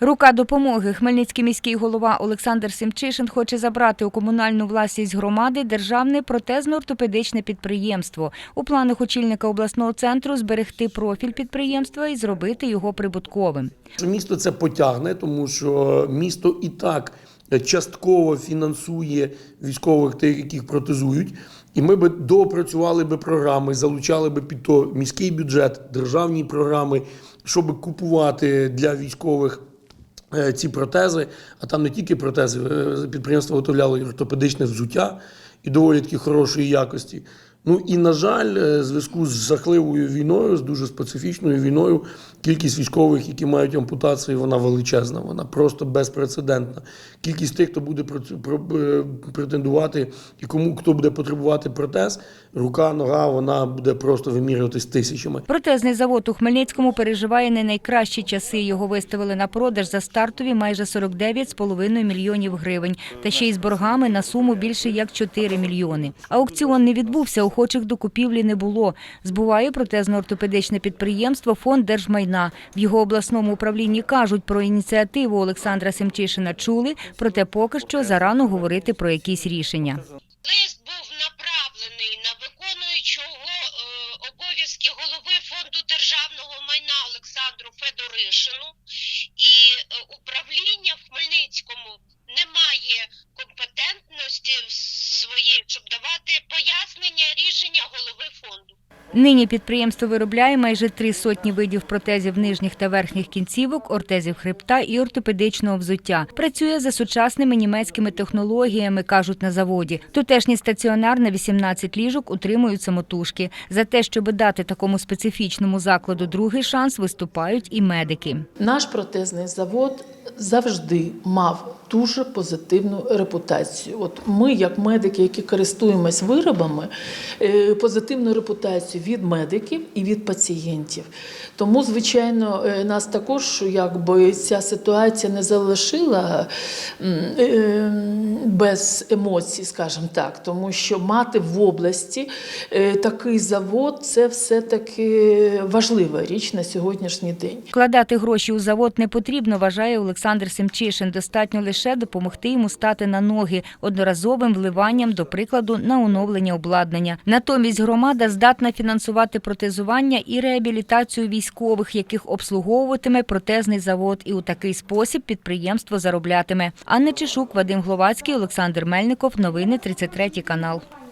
Рука допомоги. Хмельницький міський голова Олександр Семчишин хоче забрати у комунальну власність громади державне протезно-ортопедичне підприємство. У планах очільника обласного центру зберегти профіль підприємства і зробити його прибутковим. Місто це потягне, тому що місто і так частково фінансує військових тих, яких протезують. І ми би доопрацювали би програми, залучали би під то міський бюджет, державні програми, щоб купувати для військових ці протези. А там не тільки протези, е, підприємство виготовляло і ортопедичне взуття і доволі таки хорошої якості. Ну і на жаль, е, в зв'язку з жахливою війною, з дуже специфічною війною, кількість військових, які мають ампутації, вона величезна, вона просто безпрецедентна. Кількість тих, хто буде е, претендувати і кому хто буде потребувати протез, рука, нога, вона буде просто вимірюватись тисячами. Протезний завод у Хмельницькому переживає не найкращі часи. Його виставили на продаж за стартові майже 49,5 мільйонів гривень, та ще й з боргами на суму більше як 4 мільйони. Аукціон не відбувся, охочих до купівлі не було. Збуває протезно-ортопедичне підприємство Фонд держмайна. В його обласному управлінні кажуть про ініціативу Олександра Семчишина чули, проте поки що зарано говорити про якісь рішення. Лист був направлений на виконуючого е, обов'язки голови фонду державного майна Олександру Федоришину, і е, управління в Хмельницькому не має компетентності своєї, щоб давати пояснення рішення голови фонду. Нині підприємство виробляє майже три сотні видів протезів нижніх та верхніх кінцівок, ортезів хребта і ортопедичного взуття. Працює за сучасними німецькими технологіями, кажуть на заводі. Тутешній стаціонар на 18 ліжок утримують самотужки. За те, щоб дати такому специфічному закладу другий шанс, виступають і медики. Наш протезний завод завжди мав дуже позитивну репутацію. От ми, як медики, які користуємось виробами, е, позитивну репутацію від медиків і від пацієнтів. Тому, звичайно, е, нас також якби ця ситуація не залишила е, без емоцій, скажімо так, тому що мати в області такий завод це все-таки важлива річ на сьогоднішній день. Вкладати гроші у завод не потрібно, вважає Олександр Семчишин. Достатньо лише допомогти йому стати на ноги одноразовим вливанням, до прикладу, на оновлення обладнання. Натомість громада здатна фінансувати протезування і реабілітацію військових, яких обслуговуватиме протезний завод, і у такий спосіб підприємство зароблятиме. Анна Чешук, Вадим Гловацький, Олександр Мельников. Новини 33 канал.